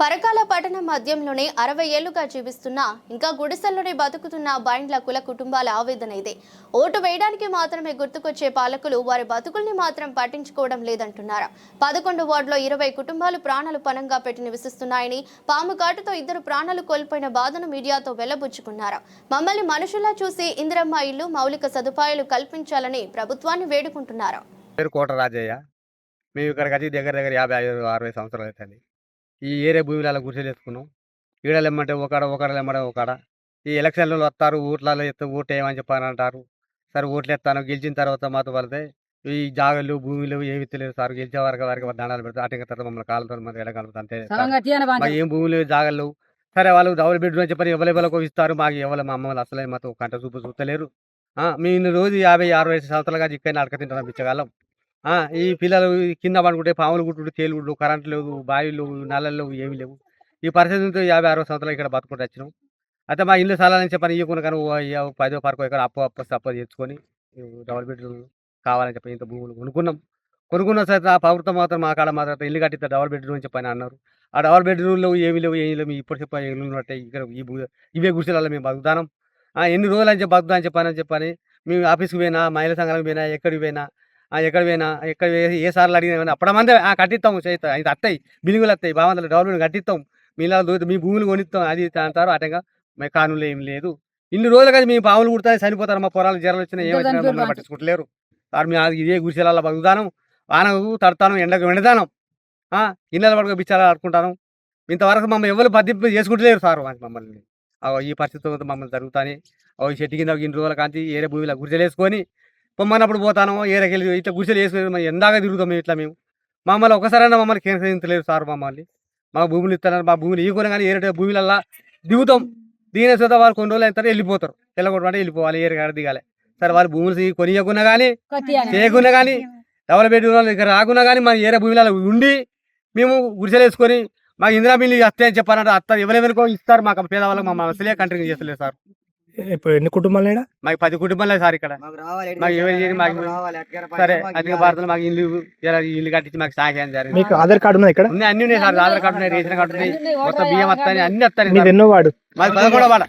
పరకాల పట్టణ మధ్యంలోనే అరవై ఏళ్ళుగా జీవిస్తున్న ఇంకా గుడిసెల్లోనే బతుకుతున్న బైండ్ల కుల కుటుంబాల ఆవేదన ఇదే. ఓటు వేయడానికి మాత్రమే గుర్తుకొచ్చే పాలకులు వారి బతుకుల్ని మాత్రం పట్టించుకోవడం లేదంటున్నారు. పదకొండు వార్డులో ఇరవై కుటుంబాలు ప్రాణాలు పణంగా పెట్టి నివసిస్తున్నాయని పాము కాటుతో ఇద్దరు ప్రాణాలు కోల్పోయిన బాధను మీడియాతో వెల్లబుచ్చుకున్నారు. మమ్మల్ని మనుషులా చూసి ఇందిరమ్మ ఇల్లు మౌలిక సదుపాయాలు కల్పించాలని ప్రభుత్వాన్ని వేడుకుంటున్నారు. పేరు కోట రాజయ్య. మేము ఇక్కడికి వచ్చి దగ్గర దగ్గర యాభై ఐదు అరవై సంవత్సరాలు అవుతుంది. ఈ ఏరియా భూమిలో గుర్తులు వేసుకున్నాం ఈడలు ఎమ్మంటే ఒకడ ఒకడ ఎమ్మంటే ఒకడ. ఈ ఎలక్షన్లలో వస్తారు ఊట్లలో ఎత్తే వేయమని చెప్పని అంటారు సరే ఓట్లు ఎత్తాను గెలిచిన తర్వాత మాతో పడితే ఈ జాగలు భూమిలు ఏమి తెలియదు సార్. గెలిచే వరకు వరకు దండాలు పెడతారు. అటు తర్వాత మమ్మల్ని కాలుతో మరి ఎడగలుగుతారు అంతే ఏం భూములు జాగలు? సరే వాళ్ళు డబుల్ బెడ్రూమ్ అని చెప్పని ఎవరెవరికి ఇస్తారు. మాకు ఎవరు మా అమ్మలు అసలే మాతో కంట చూపు చూస్తలేరు ఆ, మేము రోజు యాభై అరవై సంవత్సరాలుగా ఇక్కడ అడక తింటాం బిచ్చగాళ్ళం. ఆ, ఈ పిల్లలు కింద పడుకుంటే పాములు గుట్టుడు తేలుగుడు కరెంట్ లేవు బావిలు లేవు నల్లలు లేవు ఏమి లేవు. ఈ పరిస్థితితో యాభై అరవై సంవత్సరాలు ఇక్కడ బతుకుంటూ వచ్చినాం. అయితే మా ఇల్లు స్థలాలని చెప్పని ఇవ్వకుండా కానీ పదో పరకు ఇక్కడ అప్పు అప్పు అప్పు తెచ్చుకొని డబుల్ బెడ్రూమ్ కావాలని చెప్పి ఇంత భూములు కొనుక్కున్నాం. కొనుక్కున్న సరే ఆ ప్రభుత్వం మాత్రం మా కాడ మాత్రం ఇల్లు కట్టిస్తే డబుల్ బెడ్రూమ్ అని చెప్పని అన్నారు. ఆ డబల్ బెడ్రూమ్లో ఏమి లేవు ఏమి లేవు ఇప్పుడు చెప్ప ఇల్లు ఉన్నట్టే ఇక్కడ ఈ ఇవే గుడిసెలలో మేము బతుకుతాం ఎన్ని రోజులు అని చెప్పి బతుకుతా అని చెప్పని చెప్పని మేము ఆఫీస్కి పోయినా మహిళా సంఘాలకు పోయినా ఎక్కడికి పోయినా ఎక్కడ పోయినా ఎక్కడ ఏ- సార్లు అడిగినా అప్పటిమందే ఆ కట్టిస్తాం చేస్తాం. ఇది వస్తాయి బిల్లుగులు వస్తాయి బాగుంది డెవలప్మెంట్ కట్టిస్తాం. మీలా మీ భూములు కొనిస్తాం అది అంటారు. అటంగా మా కానులు ఏం లేదు. ఇన్ని రోజులు కానీ మేము పాములు కుడతాయి చనిపోతారు మా పొలాలు జ్వరాలు వచ్చినా ఏమైనా. పట్టించుకుంటలేరు. సార్ మేము అది ఇదే గుడిసెలలో బతుకుతాను వానకు తడతాను ఎండకు ఎండదాను ఇళ్ళ పడుకో బిచ్చాలు ఆడుకుంటాను. ఇంతవరకు మమ్మల్ని ఎవరు బద్దింపు చేసుకుంటలేరు సార్ మమ్మల్ని. ఈ పరిస్థితులతో మమ్మల్ని జరుగుతాని. అవి చెట్టు కింద ఇన్ని రోజుల కాంతి ఏరే భూమిలో గుడిసెలు వేసుకొని పొమ్మన్నప్పుడు పోతాను ఏరకెళ్ళి ఇట్లా గుడిసెలు వేసుకొని ఎందాక తిరుగుతాం మేము ఇట్లా మేము. మమ్మల్ని ఒకసారైనా మమ్మల్ని కేంద్రీకరించలేరు సార్ మమ్మల్ని. మా భూములు ఇస్తున్నారు మా భూములు ఇవ్వకొని కానీ ఏరే భూమిలల్లా దిగుతాం. దిగిన తర్వాత వాళ్ళు కొన్ని రోజులు అవుతారు వెళ్ళిపోతారు. తెల్లగొట్టమంటే వెళ్ళిపోవాలి ఏరే కాడ దిగాలి. సరే వాళ్ళు భూములు కొనియకున్నా కానీ చేయకున్నా కానీ డబల్ బెడ్రూమ్ ఇక్కడ రాకున్నా కానీ మన ఏరే భూమిలో ఉండి మేము గుడిసెలు వేసుకొని మాకు ఇందిరా మిల్లు వస్తాయని చెప్పారంటే అత్త ఎవరెవరికో ఇస్తారు. మాకు పేదవాళ్ళకి మా అసలే కంటిన్యూ చేస్తలేదు సార్. ఇప్పుడు ఎన్ని కుటుంబాలు ఈడ? మాకు పది కుటుంబాలే సార్ ఇక్కడ. మాకు ఎవరు మాకు సరే అధిక భారతంలో మాకు ఇల్లు ఇల్లు కట్టించి మాకు సహాయం జరిగింది మీకు ఆధార్ కార్డు ఉన్నది ఇక్కడ? ఉన్నాయి అన్ని ఉన్నాయి సార్ ఆధార్ కార్డు ఉన్నాయి రేషన్ కార్డు ఉన్నాయి మొత్తం బియ్యం వస్తాయి అన్ని వస్తాయి సార్. ఎన్నో వాడు? మాది పదకొండో వాడ